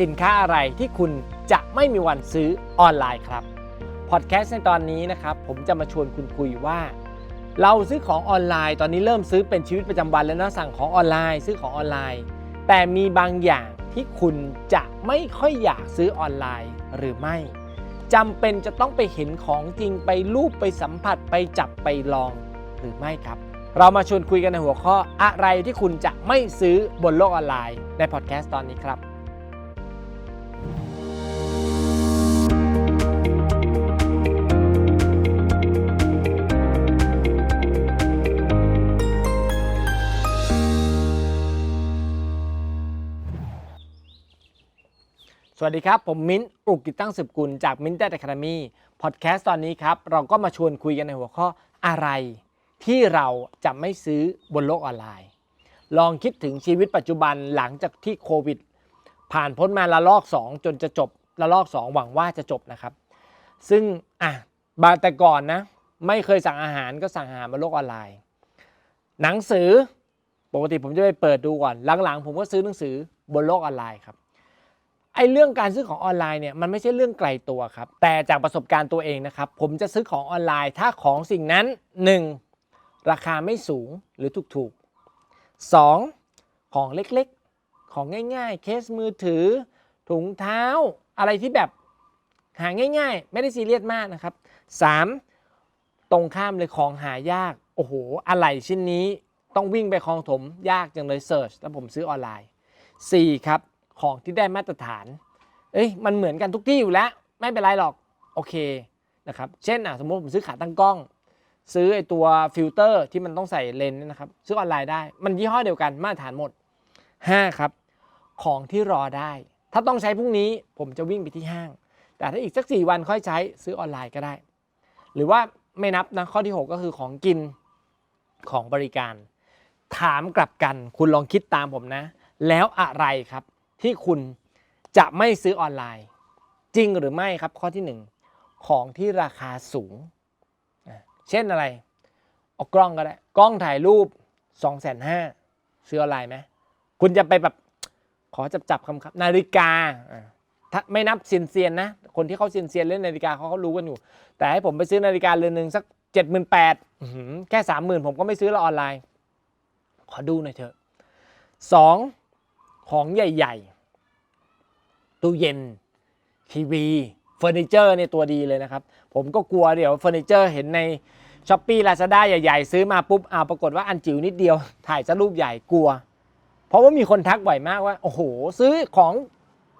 สินค้าอะไรที่คุณจะไม่มีวันซื้อออนไลน์ครับพอดแคสต์ในตอนนี้นะครับผมจะมาชวนคุณคุยว่า เราซื้อของออนไลน์ ตอนนี้เริ่มซื้อเป็นชีวิตประจำวันแล้วนะสั่งของออนไลน์ ซื้อของออนไลน์ แต่มีบางอย่างที่คุณจะไม่ค่อยอยากซื้อออนไลน์หรือไม่จำเป็นจะต้องไปเห็นของจริงไปรูปไปสัมผัสไปจับไปลองหรือไม่ครับ เรามาชวนคุยกันในหัวข้ออะไรที่คุณจะไม่ซื้อบนโลกออนไลน์ในพอดแคสต์ตอนนี้ครับ สวัสดีครับ ผมมิ้นท์อุกิจตั้งสืบกุลจากมิ้นท์ Data Academy พอดแคสต์ตอนนี้ครับ เราก็มาชวนคุยกันในหัวข้ออะไร ที่เราจะไม่ซื้อบนโลกออนไลน์ ลองคิดถึงชีวิตปัจจุบันหลังจากที่โควิด ผ่านพ้นมาละลอก 2 จนจะจบละลอก 2 หวังว่าจะจบนะครับ ซึ่งอะบาแต่ก่อนนะ ไม่เคยสั่งอาหารก็สั่งอาหารบนโลกออนไลน์ หนังสือปกติผมจะไปเปิดดูก่อน หลังๆ ผมก็ซื้อหนังสือบนโลกออนไลน์ครับไอ้เรื่องการซื้อของออนไลน์เนี่ยมันไม่ใช่เรื่องไกลตัวครับ แต่จากประสบการณ์ตัวเองนะครับผมจะซื้อของออนไลน์ ถ้าของสิ่งนั้น 1. ราคาไม่สูงหรือถูกๆ 2. ของเล็ก ของง่ายๆ เคสมือถือ ถุงเท้าอะไรที่แบบหาง่าย ๆ ไม่ได้ซีเรียสมากนะครับ 3. ตรงข้ามเลยของหายาก โอ้โห อะไรชิ้นนี้ต้องวิ่งไปคลองถมยากจังเลยเซิร์ชแล้วผมซื้อออนไลน์ 4. ครับ ของที่ได้มาตรฐาน เอ้ยมันเหมือนกันทุกที่อยู่แล้ว ไม่เป็นไรหรอก โอเคนะครับ เช่นอะสมมติผมซื้อขาตั้งกล้อง ซื้อไอตัวฟิลเตอร์ที่มันต้องใส่เลนส์เนี่นะครับ ซื้อออนไลน์ได้ มันยี่ห้อเดียวกันมาตรฐานหมด 5 ครับ ของที่รอได้ ถ้าต้องใช้พรุ่งนี้ผมจะวิ่งไปที่ห้าง แต่ถ้าอีกสัก 4 วันค่อยใช้ซื้อออนไลน์ก็ได้ หรือว่าไม่นับนะข้อที่ 6 ก็คือของกินของบริการ ถามกลับกัน คุณลองคิดตามผมนะ แล้วอะไรครับที่คุณจะไม่ซื้อออนไลน์ จริงหรือไม่ครับข้อที่ 1 ของที่ราคาสูง เช่นอะไรเอากล้องก็ได้ กล้องถ่ายรูป 2 5 0 0 0 0ซื้อออนไลน์ไหมคุณจะไปแบบ ขอจับจับคำครับนาฬิกาถ้าไม่นับเซียนเซียนนะ คนที่เขาเซียนเซียนเล่นนาฬิกาเขาเขารู้กันอยู่ แต่ให้ผมไปซื้อนาฬิกาเรือนหนึ่งสักเจ็ดหมื่นแปดแค่สามหมื่นผมก็ไม่ซื้อละออนไลน์ ขอดูหน่อยเถอะสองของใหญ่ ๆ ตู้เย็น ทีวีเฟอร์นิเจอร์เนี่ยตัวดีเลยนะครับ ผมก็กลัวเดี๋ยวเฟอร์นิเจอร์เห็นในช้อปปี้ลาซาด้าใหญ่ ๆ ซื้อมาปุ๊บอ้าวปรากฏว่าอันจิ๋วนิดเดียว ถ่ายซะรูปใหญ่กลัว เพราะว่ามีคนทักบ่อยมากว่า โอ้โห ซื้อของ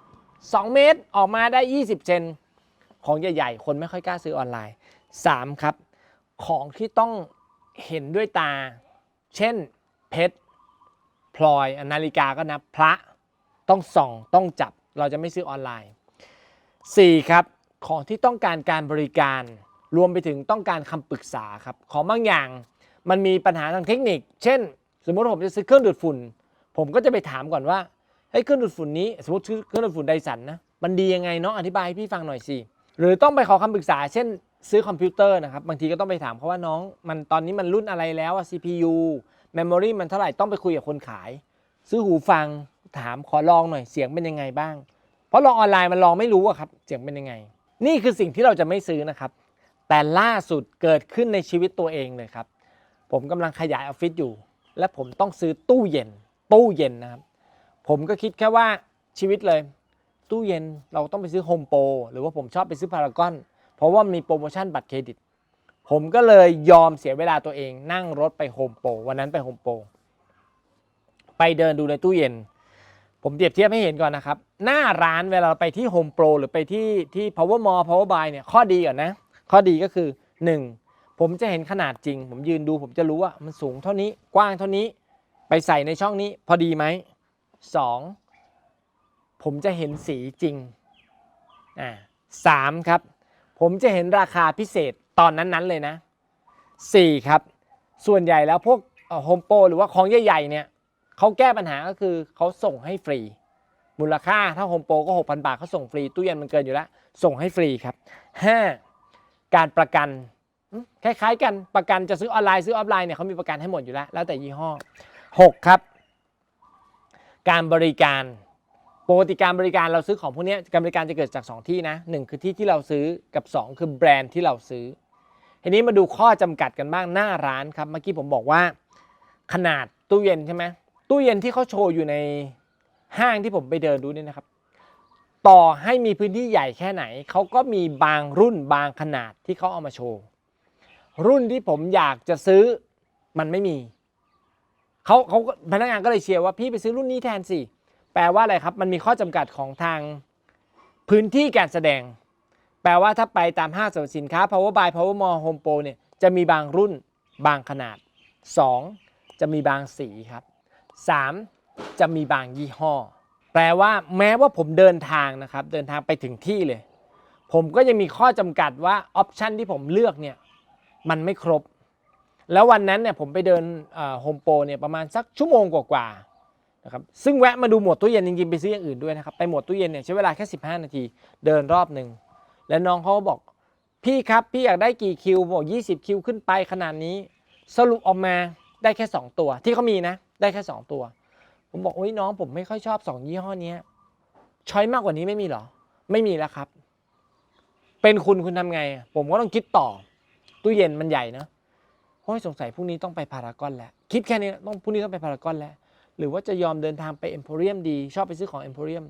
2 เมตรออกมาได้ 20 เซนของใหญ่ๆ คนไม่ค่อยกล้าซื้อออนไลน์ 3 ครับ ของที่ต้องเห็นด้วยตา เช่นเพชรพลอยนาฬิกาก็นะพระต้องส่องต้องจับเราจะไม่ซื้อออนไลน์ 4. ครับ ของที่ต้องการการบริการ รวมไปถึงต้องการคำปรึกษาครับ ของบางอย่างมันมีปัญหาทางเทคนิค เช่น สมมติผมจะซื้อเครื่องดูดฝุ่น ผมก็จะไปถามก่อนว่าเฮ้ยเครื่องดูดฝุ่นนี้สมมติเครื่องดูดฝุ่นไดสันนะมันดียังไงเนาะอธิบายให้พี่ฟังหน่อยสิหรือต้องไปขอคำปรึกษา เช่น ซื้อคอมพิวเตอร์นะครับบางทีก็ต้องไปถามเขาว่าน้อง มันตอนนี้มันรุ่นอะไรแล้วอะ CPU Memory มันเท่าไหร่ต้องไปคุยกับคนขาย ซื้อหูฟังถามขอลองหน่อยเสียงเป็นยังไงบ้าง เพราะลองออนไลน์มันลองไม่รู้อะครับเสียงเป็นยังไง นี่คือสิ่งที่เราจะไม่ซื้อนะครับ แต่ล่าสุดเกิดขึ้นในชีวิตตัวเองเลยครับ ผมกำลังขยายออฟฟิศอยู่ และผมต้องซื้อตู้เย็น ตู้เย็นนะครับ ผมก็คิดแค่ว่าชีวิตเลย ตู้เย็นเราต้องไปซื้อโฮมโปรหรือว่าผมชอบไปซื้อพารากอน เพราะว่ามีโปรโมชั่นบัตรเครดิต ผมก็เลยยอมเสียเวลาตัวเอง นั่งรถไปโฮมโปรวันนั้นไปโฮมโปรไปเดินดูในตู้เย็น ผมเปรียบเทียบให้เห็นก่อนนะครับ หน้าร้านเวลาเราไปที่ Home Pro หรือไปที่ที่ Power Mall Power Buy เนี่ยข้อดีก่อนนะ ข้อดีก็คือ 1. ผมจะเห็นขนาดจริง ผมยืนดูผมจะรู้ว่ามันสูงเท่านี้กว้างเท่านี้ ไปใส่ในช่องนี้พอดีไหม 2. ผมจะเห็นสีจริงอ่าสามครับ ผมจะเห็นราคาพิเศษตอนนั้นๆเลยนะ 4. ครับ ส่วนใหญ่แล้วพวกโฮมโปรหรือว่าของใหญ่ๆเนี่ยเขาแก้ปัญหาก็คือเขาส่งให้ฟรี มูลค่าถ้าโฮมโปรก็ 6,000 บาทเขาส่งฟรี ตู้เย็นมันเกินอยู่แล้ว ส่งให้ฟรีครับ 5. การประกันคล้ายๆกันประกันจะซื้อออนไลน์ซื้อออฟไลน์เนี่ยเขามีประกันให้หมดอยู่แล้ว แล้วแต่ยี่ห้อ 6. ครับ การบริการปกติการบริการเราซื้อของพวกนี้การบริการจะเกิดจาก 2 ที่นะหนึ่งคือที่ที่เราซื้อกับ 2 คือแบรนด์ที่เราซื้อทีนี้มาดูข้อจำกัดกันบ้างหน้าร้านครับเมื่อกี้ผมบอกว่า ขนาดตู้เย็นใช่ไหมตู้เย็นที่เขาโชว์อยู่ในห้างที่ผมไปเดินดูเนี่ยนะครับ ต่อให้มีพื้นที่ใหญ่แค่ไหนเขาก็มีบางรุ่นบางขนาดที่เขาเอามาโชว์รุ่นที่ผมอยากจะซื้อมันไม่มี เขาเขาพนักงานก็เลยเชียร์ว่าพี่ไปซื้อรุ่นนี้แทนสิ แปลว่าอะไรครับ มันมีข้อจำกัดของทางพื้นที่การแสดง แปลว่าถ้าไปตามห้างสรรพสินค้า Power by Power Mall Home Pro เนี่ยจะมีบางรุ่นบางขนาด 2. จะมีบางสีครับ 3. จะมีบางยี่ห้อ แปลว่าแม้ว่าผมเดินทางนะครับ เดินทางไปถึงที่เลย ผมก็ยังมีข้อจำกัดว่าออปชันที่ผมเลือกเนี่ย มันไม่ครบ แล้ววันนั้นเนี่ยผมไปเดินโฮมโปรเนี่ยประมาณสักชั่วโมงกว่าๆนะครับซึ่งแวะมาดูหมวดตู้เย็นจริงๆไปซื้ออย่างอื่นด้วยนะครับไปหมวดตู้เย็นเนี่ยใช้เวลาแค่ 15 นาทีเดินรอบหนึ่งแล้วน้องเขาบอกพี่ครับพี่อยากได้กี่คิวบอก20 คิวขึ้นไปขนาดนี้สรุปออกมาได้แค่ 2 ตัว ที่เขามีนะได้แค่ 2 ตัว ผมบอกโอ้ยน้องผมไม่ค่อยชอบ 2 ยี่ห้อนี้ช้อยมากกว่านี้ไม่มีเหรอ ไม่มีแล้วครับ เป็นคุณคุณทำไง ผมก็ต้องคิดต่อตู้เย็นมันใหญ่นะ โอ้ยสงสัยพรุ่งนี้ต้องไปพารากอนแล้ว คิดแค่นี้ต้องพรุ่งนี้ต้องไปพารากอนแล้ว หรือว่าจะยอมเดินทางไปเอ็มโพเรียมดี ชอบไปซื้อของเอ็มโพเรียม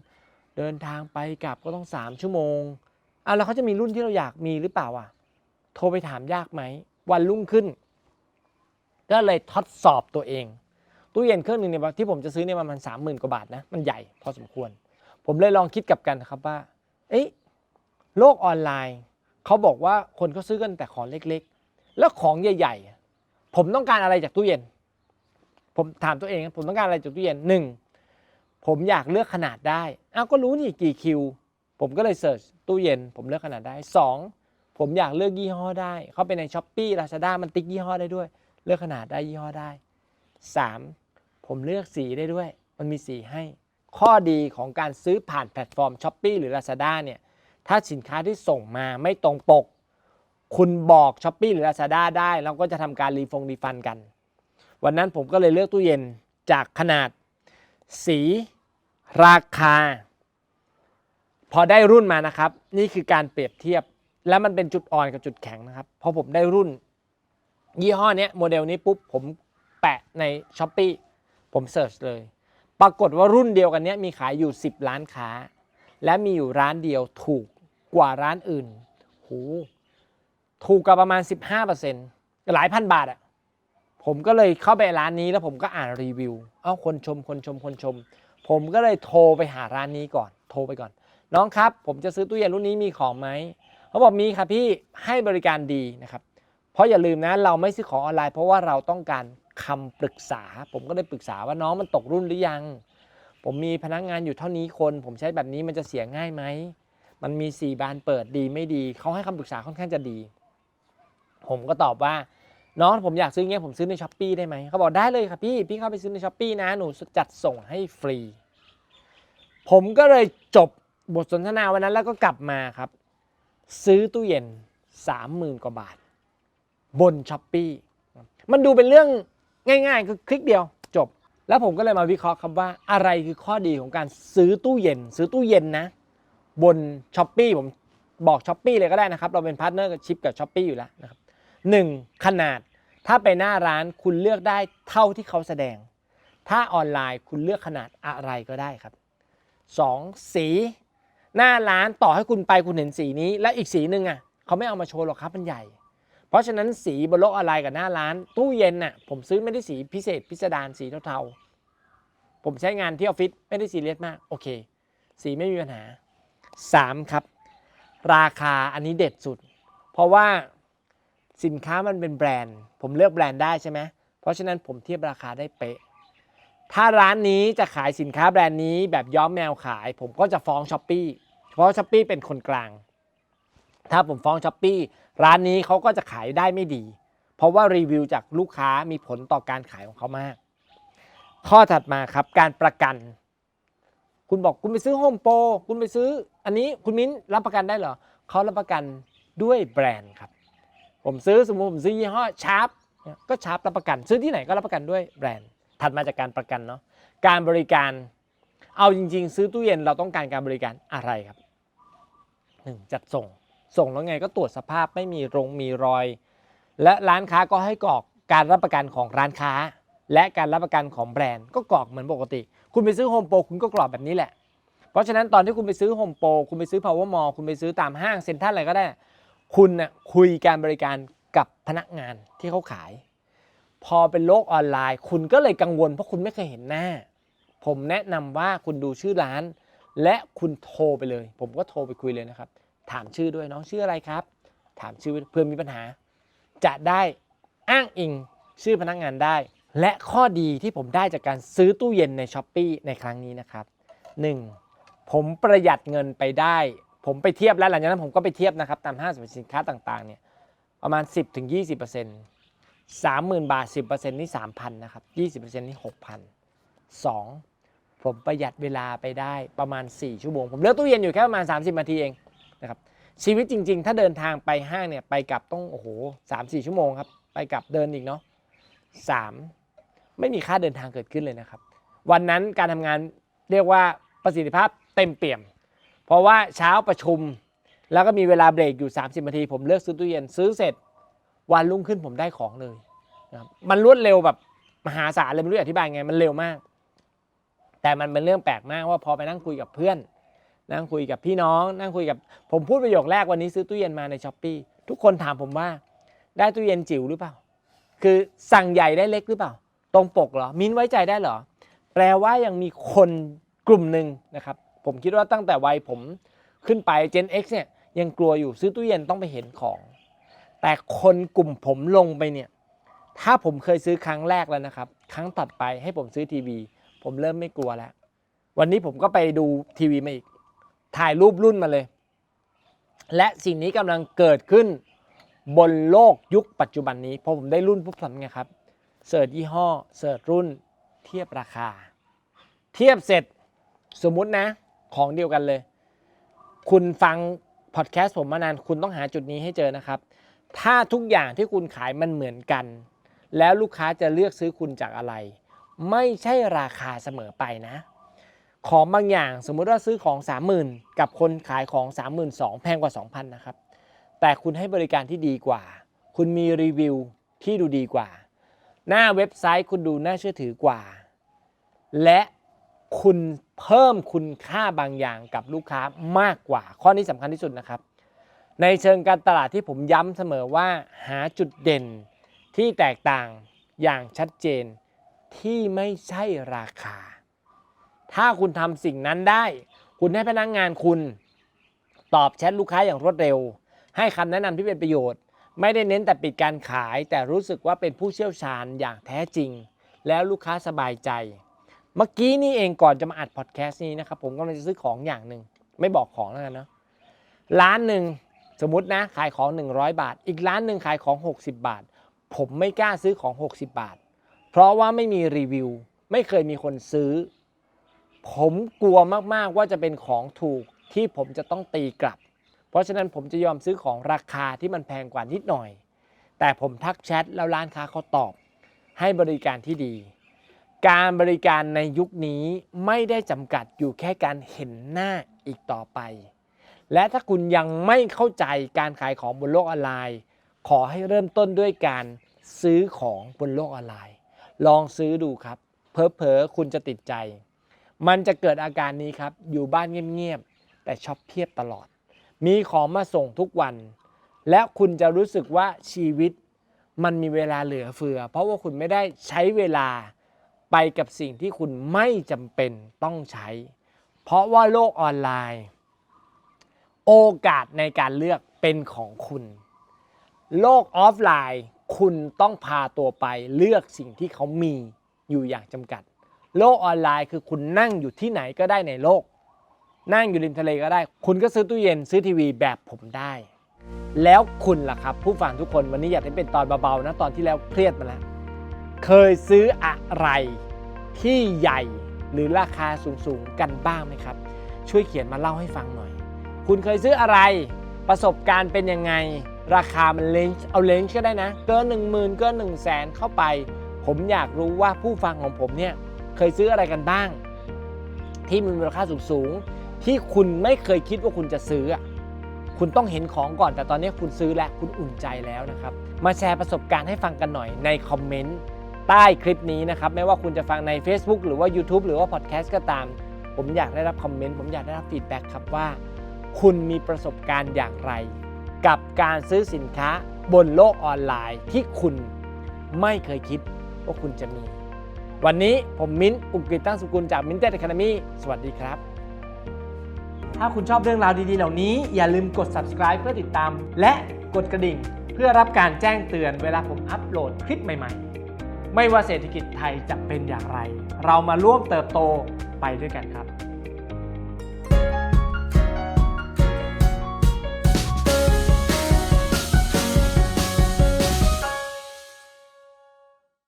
เดินทางไปกลับก็ต้อง 3 ชั่วโมงอะแล้วเขาจะมีรุ่นที่เราอยากมีหรือเปล่าอะ โทรไปถามยากไหม วันรุ่งขึ้น ก็เลยทดสอบตัวเอง ตู้เย็นเครื่องหนึ่งเนี่ยที่ผมจะซื้อเนี่ยประมาณสามหมื่นกว่าบาทนะ มันใหญ่พอสมควร ผมเลยลองคิดกับกันครับว่า เอ๊ะโลกออนไลน์ เขาบอกว่าคนเขาซื้อกันแต่ของเล็ก ๆ แล้วของใหญ่ ๆ ผมต้องการอะไรจากตู้เย็น ผมถามตัวเองผมต้องการอะไรจากตู้เย็นหนึ่งผมอยากเลือกขนาดได้อ้าวก็รู้นี่กี่คิว ผมก็เลยเสิร์ชตู้เย็น ผมเลือกขนาดได้สองผมอยากเลือกยี่ห้อได้ เข้าไปในช้อปปี้ลาซาด้ามันติ๊กยี่ห้อได้ด้วย เลือกขนาดได้ยี่ห้อได้สามผมเลือกสีได้ด้วย มันมีสีให้ ข้อดีของการซื้อผ่านแพลตฟอร์มช้อปปีหรือ Lazada เนี่ย ถ้าสินค้าที่ส่งมาไม่ตรงปก คุณบอกช้อปปีหรือ Lazada ได้เราก็จะทำการรีฟงรีฟันกัน วันนั้นผมก็เลยเลือกตู้เย็นจากขนาด สี ราคา พอได้รุ่นมานะครับ นี่คือการเปรียบเทียบ แล้วมันเป็นจุดอ่อนกับจุดแข็งนะครับพอผมได้รุ่น ยี่ห้อเนี้ยโมเดลนี้ปุ๊บผมแปะในช้อปปีผมเสิร์ชเลย ปรากฏว่ารุ่นเดียวกันเนี้ยมีขายอยู่ 10ร้านค้า และมีอยู่ร้านเดียวถูกกว่าร้านอื่นโห ถูกกว่าประมาณ 15%หลายพันบาทอะ่ะผมก็เลยเข้าไปร้านนี้แล้วผมก็อ่านรีวิว เอ้าคนชมคนชมคนชม ผมก็เลยโทรไปหาร้านนี้ก่อน โทรไปก่อน น้องครับ ผมจะซื้อตู้เย็นรุ่นนี้มีของไหมเขาบอกมีครับพี่ให้บริการดีนะครับ เพราะอย่าลืมนะเราไม่ซื้อของออนไลน์ เพราะว่าเราต้องการคำปรึกษา ผมก็ได้ปรึกษาว่าน้องมันตกรุ่นหรือยัง ผมมีพนักงานอยู่เท่านี้คน ผมใช้แบบนี้มันจะเสียง่ายไหมมันมี 4 บานเปิดดีไม่ดีเขาให้คำปรึกษาค่อนข้างจะดี ผมก็ตอบว่าน้องผมอยากซื้อเงี้ยผมซื้อในช้อปปีได้ไหมเขาบอกได้เลยครับพี่พี่เข้าไปซื้อในช้อปปีนะหนูจัดส่งให้ฟรี ผมก็เลยจบบทสนทนาวันนั้นแล้วก็กลับมาครับ ซื้อตู้เย็น30,000กว่าบาท บนช้อปปีมันดูเป็นเรื่องง่ายๆคือคลิกเดียวจบ แล้วผมก็เลยมาวิเคราะห์ครับว่าอะไรคือข้อดีของการซื้อตู้เย็น ซื้อตู้เย็นนะ บนช้อปปีผมบอกช้อปปีเลยก็ได้นะครับ เราเป็นพาร์ทเนอร์กับชิปกับช้อปปีอยู่แล้วนะครับ หนึ่งขนาด ถ้าไปหน้าร้านคุณเลือกได้เท่าที่เขาแสดง ถ้าออนไลน์คุณเลือกขนาดอะไรก็ได้ครับสองสี หน้าร้านต่อให้คุณไปคุณเห็นสีนี้ และอีกสีหนึ่งอะเขาไม่เอามาโชว์หรอกครับมันใหญ่ เพราะฉะนั้นสีบนโลกออนไลน์กับหน้าร้าน ตู้เย็นน่ะผมซื้อไม่ได้สีพิเศษพิสดารสีเทาๆผมใช้งานที่ออฟฟิศไม่ได้ซีเรียสมากโอเค สีไม่มีปัญหา 3 ครับ ราคาอันนี้เด็ดสุด เพราะว่า สินค้ามันเป็นแบรนด์ ผมเลือกแบรนด์ได้ใช่ไหมเพราะฉะนั้นผมเทียบราคาได้เป๊ะ ถ้าร้านนี้จะขายสินค้าแบรนด์นี้แบบย้อมแมวขาย ผมก็จะฟ้องช้อปปีเพราะช้อปปีเป็นคนกลาง ถ้าผมฟ้องช้อปปีร้านนี้เขาก็จะขายได้ไม่ดี เพราะว่ารีวิวจากลูกค้ามีผลต่อการขายของเขามาก ข้อถัดมาครับการประกัน คุณบอกคุณไปซื้อโฮมโปรคุณไปซื้อ อันนี้คุณมิ้นรับประกันได้เหรอเขารับประกันด้วยแบรนด์ครับ ผมซื้อสมมติผมซื้อยี่ห้อชาร์ปก็ชาร์ปรับประกัน ซื้อที่ไหนก็รับประกันด้วยแบรนด์ถัดมาจากการประกันเนาะการบริการเอาจริง ๆ ซื้อตู้เย็นเราต้องการการบริการอะไรครับหนึ่งจัดส่งส่งแล้วไงก็ตรวจสภาพไม่มีรงมีรอย และร้านค้าก็ให้กรอกการรับประกันของร้านค้า และการรับประกันของแบรนด์ก็กรอกเหมือนปกติ คุณไปซื้อโฮมโปรคุณก็กรอกแบบนี้แหละ เพราะฉะนั้นตอนที่คุณไปซื้อโฮมโปรคุณไปซื้อ power mall คุณไปซื้อตามห้างเซ็นทรัลอะไรก็ได้ คุณน่ะคุยการบริการกับพนักงานที่เขาขาย พอเป็นโลกออนไลน์ คุณก็เลยกังวลเพราะคุณไม่เคยเห็นหน้า ผมแนะนำว่าคุณดูชื่อร้าน และคุณโทรไปเลย ผมก็โทรไปคุยเลยนะครับ ถามชื่อด้วยน้องชื่ออะไรครับ ถามชื่อเพื่อมีปัญหา จะได้อ้างอิงชื่อพนักงานได้ และข้อดีที่ผมได้จากการซื้อตู้เย็นในช้อปปีในครั้งนี้นะครับ 1. ผมประหยัดเงินไปได้ ผมไปเทียบแล้วหลังจากนั้นผมก็ไปเทียบนะครับตามห้างสรรพสินค้าต่างๆเนี่ยประมาณ 10-20% 30,000บาท 10%นี่3,000นะครับ20%นี่6,000 2. ผมประหยัดเวลาไปได้ประมาณ 4 ชั่วโมง ผมเลือกตู้เย็นอยู่แค่ประมาณ 30 นาทีเองนะครับชีวิตจริง ๆ ถ้าเดินทางไปห้างเนี่ยไปกลับต้องโอ้โหสามสี่ชั่วโมงครับไปกลับเดินอีกเนาะสามไม่มีค่าเดินทางเกิดขึ้นเลยนะครับ วันนั้นการทำงานเรียกว่าประสิทธิภาพเต็มเปี่ยม เพราะว่าเช้าประชุม แล้วก็มีเวลาเบรกอยู่ 30นาที ผมเลือกซื้อตู้เย็นซื้อเสร็จ วันรุ่งขึ้นผมได้ของเลยนะครับมันรวดเร็วแบบมหาศาลเลยไม่รู้อธิบายไงมันเร็วมาก แต่มันเป็นเรื่องแปลกมากว่าพอไปนั่งคุยกับเพื่อน นั่งคุยกับพี่น้อง นั่งคุยกับผมพูดประโยคแรกวันนี้ซื้อตู้เย็นมาในช้อปปีทุกคนถามผมว่า ได้ตู้เย็นจิ๋วหรือเปล่า คือสั่งใหญ่ได้เล็กหรือเปล่า ตรงปกเหรอ มิ้นไว้ใจได้เหรอ แปลว่ายังมีคนกลุ่มหนึ่งนะครับ ผมคิดว่าตั้งแต่วัยผมขึ้นไป Gen X เนี่ยยังกลัวอยู่ซื้อตู้เย็นต้องไปเห็นของ แต่คนกลุ่มผมลงไปเนี่ยถ้าผมเคยซื้อครั้งแรกแล้วนะครับ ครั้งถัดไปให้ผมซื้อทีวี ผมเริ่มไม่กลัวแล้ว วันนี้ผมก็ไปดูทีวีมาอีก ถ่ายรูปรุ่นมาเลย และสิ่งนี้กำลังเกิดขึ้นบนโลกยุคปัจจุบันนี้พอผมได้รุ่นปุ๊บทำไงครับเสิร์ชยี่ห้อเสิร์ชรุ่น เทียบราคา เทียบเสร็จสมมุตินะ ของเดียวกันเลย คุณฟังพอดแคสต์ผมมานานคุณต้องหาจุดนี้ให้เจอนะครับ ถ้าทุกอย่างที่คุณขายมันเหมือนกัน แล้วลูกค้าจะเลือกซื้อคุณจากอะไร ไม่ใช่ราคาเสมอไปนะ ของบางอย่างสมมุติว่าซื้อของ 30,000 กับคนขายของ 32,000แพงกว่า 2,000 นะครับ แต่คุณให้บริการที่ดีกว่า คุณมีรีวิวที่ดูดีกว่า หน้าเว็บไซต์คุณดูน่าเชื่อถือกว่า และ คุณเพิ่มคุณค่าบางอย่างกับลูกค้ามากกว่า ข้อนี้สำคัญที่สุดนะครับ ในเชิงการตลาดที่ผมย้ำเสมอว่าหาจุดเด่นที่แตกต่างอย่างชัดเจนที่ไม่ใช่ราคา ถ้าคุณทำสิ่งนั้นได้ คุณให้พนักงงานคุณตอบแชทลูกค้าอย่างรวดเร็ว ให้คำแนะนำที่เป็นประโยชน์ ไม่ได้เน้นแต่ปิดการขาย แต่รู้สึกว่าเป็นผู้เชี่ยวชาญอย่างแท้จริง แล้วลูกค้าสบายใจ เมื่อกี้นี่เองก่อนจะมาอัดพอดแคสต์นี้นะครับผมกำลังจะซื้อของอย่างหนึ่งไม่บอกของแล้วกันเนาะร้านหนึ่งสมมตินะขายของ 100 บาท อีกร้านหนึ่งขายของ 60 บาท ผมไม่กล้าซื้อของ 60 บาท เพราะว่าไม่มีรีวิว ไม่เคยมีคนซื้อ ผมกลัวมากๆว่าจะเป็นของถูกที่ผมจะต้องตีกลับ เพราะฉะนั้นผมจะยอมซื้อของราคาที่มันแพงกว่านิดหน่อย แต่ผมทักแชทแล้วร้านค้าเขาตอบ ให้บริการที่ดี การบริการในยุคนี้ไม่ได้จำกัดอยู่แค่การเห็นหน้าอีกต่อไป และถ้าคุณยังไม่เข้าใจการขายของบนโลกออนไลน์ ขอให้เริ่มต้นด้วยการซื้อของบนโลกออนไลน์ ลองซื้อดูครับ เพอๆคุณจะติดใจ มันจะเกิดอาการนี้ครับ อยู่บ้านเงียบๆ แต่ช็อปเพียบตลอด มีของมาส่งทุกวัน และคุณจะรู้สึกว่าชีวิตมันมีเวลาเหลือเฟือ เพราะว่าคุณไม่ได้ใช้เวลา ไปกับสิ่งที่คุณไม่จำเป็นต้องใช้ เพราะว่าโลกออนไลน์ โอกาสในการเลือกเป็นของคุณ โลกออฟไลน์ คุณต้องพาตัวไปเลือกสิ่งที่เขามีอยู่อย่างจำกัด โลกออนไลน์คือคุณนั่งอยู่ที่ไหนก็ได้ในโลก นั่งอยู่ริมทะเลก็ได้ คุณก็ซื้อตู้เย็นซื้อทีวีแบบผมได้แล้วคุณล่ะครับ ผู้ฟังทุกคนวันนี้อยากให้เป็นตอนเบาๆนะ ตอนที่แล้วเครียดมาแล้ว เคยซื้ออะไรที่ใหญ่หรือราคาสูงๆกันบ้างไหมครับ ช่วยเขียนมาเล่าให้ฟังหน่อย คุณเคยซื้ออะไร ประสบการณ์เป็นยังไง ราคามันเลนจ์เอาเลนจ์ก็ได้นะ เกิน1 0,000เกิน1 0 0 0 0แสนเข้าไป ผมอยากรู้ว่าผู้ฟังของผมเนี่ยเคยซื้ออะไรกันบ้าง ที่มีมูลค่าสูงสูงๆที่คุณไม่เคยคิดว่าคุณจะซื้อคุณต้องเห็นของก่อนแต่ตอนนี้คุณซื้อแล้วคุณอุ่นใจแล้วนะครับ มาแชร์ประสบการณ์ให้ฟังกันหน่อยในคอมเมนต์ ใต้คลิปนี้นะครับไม่ว่าคุณจะฟังใน Facebook หรือว่า YouTube หรือว่าพอดแคสต์ก็ตาม ผมอยากได้รับคอมเมนต์ผมอยากได้รับฟีดแบ็กครับว่า คุณมีประสบการณ์อย่างไร กับการซื้อสินค้าบนโลกออนไลน์ที่คุณไม่เคยคิดว่าคุณจะมี วันนี้ผมมิ้นท์อุกฤษตั้งสุกุลจากมิ้นท์เต้นคนามีสวัสดีครับ ถ้าคุณชอบเรื่องราวดีๆ เหล่านี้ อย่าลืมกด subscribe เพื่อติดตาม และกดกระดิ่ง เพื่อรับการแจ้งเตือนเวลาผมอัปโหลดคลิปใหม่ๆ ไม่ว่าเศรษฐกิจไทยจะเป็นอย่างไร เรามาร่วมเติบโตไปด้วยกันครับ